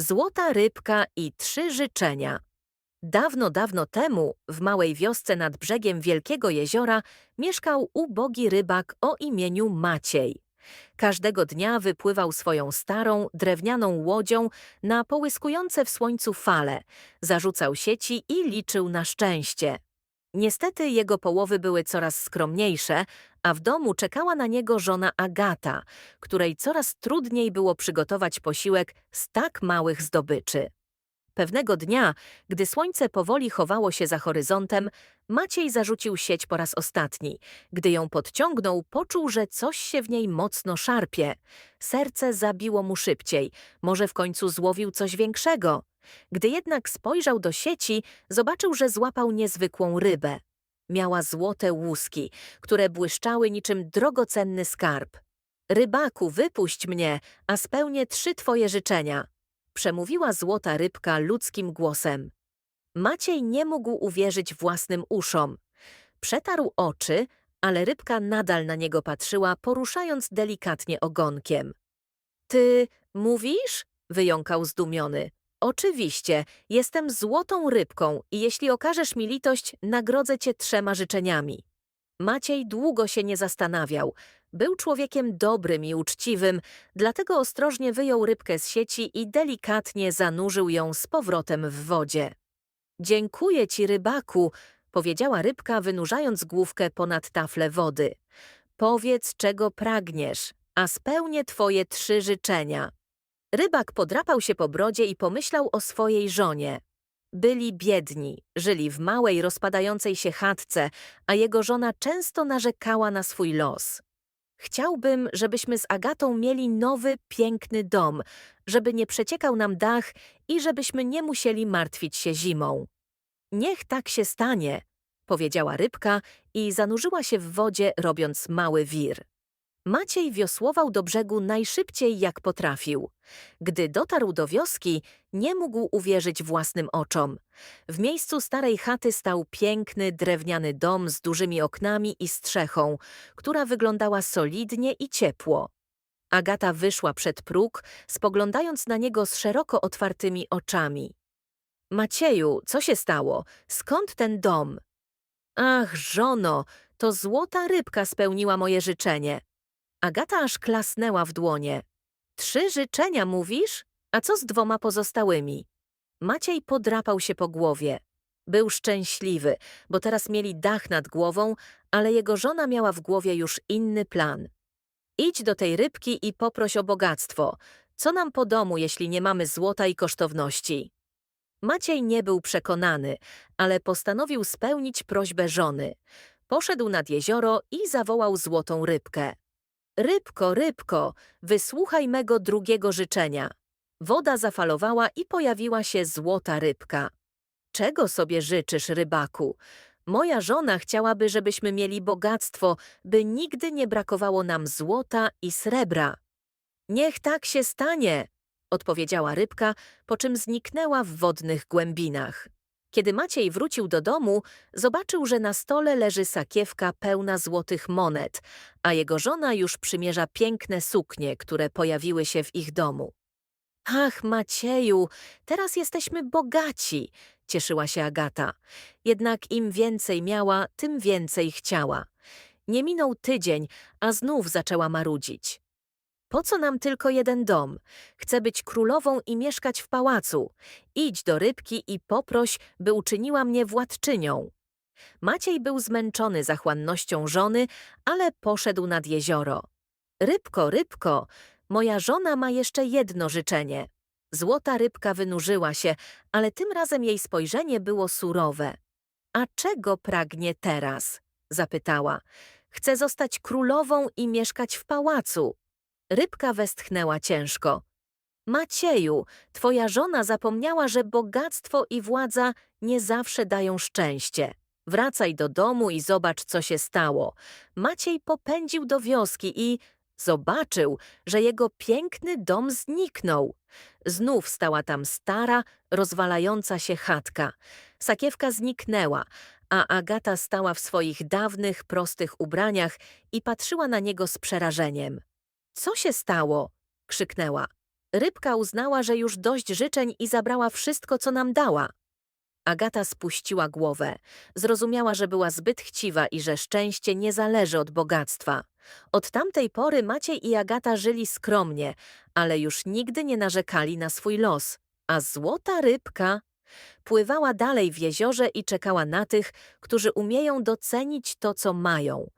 Złota rybka i trzy życzenia. Dawno, dawno temu, w małej wiosce nad brzegiem wielkiego jeziora, mieszkał ubogi rybak o imieniu Maciej. Każdego dnia wypływał swoją starą, drewnianą łodzią na połyskujące w słońcu fale, zarzucał sieci i liczył na szczęście. Niestety jego połowy były coraz skromniejsze, a w domu czekała na niego żona Agata, której coraz trudniej było przygotować posiłek z tak małych zdobyczy. Pewnego dnia, gdy słońce powoli chowało się za horyzontem, Maciej zarzucił sieć po raz ostatni. Gdy ją podciągnął, poczuł, że coś się w niej mocno szarpie. Serce zabiło mu szybciej, może w końcu złowił coś większego. Gdy jednak spojrzał do sieci, zobaczył, że złapał niezwykłą rybę. Miała złote łuski, które błyszczały niczym drogocenny skarb. Rybaku, wypuść mnie, a spełnię trzy twoje życzenia przemówiła złota rybka ludzkim głosem. Maciej nie mógł uwierzyć własnym uszom. Przetarł oczy, ale rybka nadal na niego patrzyła, poruszając delikatnie ogonkiem. Ty mówisz? wyjąkał zdumiony. Oczywiście, jestem złotą rybką i jeśli okażesz mi litość, nagrodzę cię trzema życzeniami. Maciej długo się nie zastanawiał. Był człowiekiem dobrym i uczciwym, dlatego ostrożnie wyjął rybkę z sieci i delikatnie zanurzył ją z powrotem w wodzie. Dziękuję ci, rybaku, powiedziała rybka, wynurzając główkę ponad taflę wody. Powiedz, czego pragniesz, a spełnię twoje trzy życzenia. Rybak podrapał się po brodzie i pomyślał o swojej żonie. Byli biedni, żyli w małej, rozpadającej się chatce, a jego żona często narzekała na swój los. Chciałbym, żebyśmy z Agatą mieli nowy, piękny dom, żeby nie przeciekał nam dach i żebyśmy nie musieli martwić się zimą. Niech tak się stanie, powiedziała rybka i zanurzyła się w wodzie, robiąc mały wir. Maciej wiosłował do brzegu najszybciej jak potrafił. Gdy dotarł do wioski, nie mógł uwierzyć własnym oczom. W miejscu starej chaty stał piękny, drewniany dom z dużymi oknami i strzechą, która wyglądała solidnie i ciepło. Agata wyszła przed próg, spoglądając na niego z szeroko otwartymi oczami. Macieju, co się stało? Skąd ten dom? Ach, żono, to złota rybka spełniła moje życzenie. Agata aż klasnęła w dłonie. Trzy życzenia mówisz? A co z dwoma pozostałymi? Maciej podrapał się po głowie. Był szczęśliwy, bo teraz mieli dach nad głową, ale jego żona miała w głowie już inny plan. Idź do tej rybki i poproś o bogactwo. Co nam po domu, jeśli nie mamy złota i kosztowności? Maciej nie był przekonany, ale postanowił spełnić prośbę żony. Poszedł nad jezioro i zawołał złotą rybkę. Rybko, rybko, wysłuchaj mego drugiego życzenia. Woda zafalowała i pojawiła się złota rybka. Czego sobie życzysz, rybaku? Moja żona chciałaby, żebyśmy mieli bogactwo, by nigdy nie brakowało nam złota i srebra. Niech tak się stanie, odpowiedziała rybka, po czym zniknęła w wodnych głębinach. Kiedy Maciej wrócił do domu, zobaczył, że na stole leży sakiewka pełna złotych monet, a jego żona już przymierza piękne suknie, które pojawiły się w ich domu. Ach, Macieju, teraz jesteśmy bogaci, cieszyła się Agata. Jednak im więcej miała, tym więcej chciała. Nie minął tydzień, a znów zaczęła marudzić. Po co nam tylko jeden dom? Chcę być królową i mieszkać w pałacu. Idź do rybki i poproś, by uczyniła mnie władczynią. Maciej był zmęczony zachłannością żony, ale poszedł nad jezioro. Rybko, rybko, moja żona ma jeszcze jedno życzenie. Złota rybka wynurzyła się, ale tym razem jej spojrzenie było surowe. A czego pragnie teraz? zapytała. Chcę zostać królową i mieszkać w pałacu. Rybka westchnęła ciężko. Macieju, twoja żona zapomniała, że bogactwo i władza nie zawsze dają szczęście. Wracaj do domu i zobacz, co się stało. Maciej popędził do wioski i zobaczył, że jego piękny dom zniknął. Znów stała tam stara, rozwalająca się chatka. Sakiewka zniknęła, a Agata stała w swoich dawnych, prostych ubraniach i patrzyła na niego z przerażeniem. Co się stało? krzyknęła. Rybka uznała, że już dość życzeń i zabrała wszystko, co nam dała. Agata spuściła głowę. Zrozumiała, że była zbyt chciwa i że szczęście nie zależy od bogactwa. Od tamtej pory Maciej i Agata żyli skromnie, ale już nigdy nie narzekali na swój los. A złota rybka pływała dalej w jeziorze i czekała na tych, którzy umieją docenić to, co mają.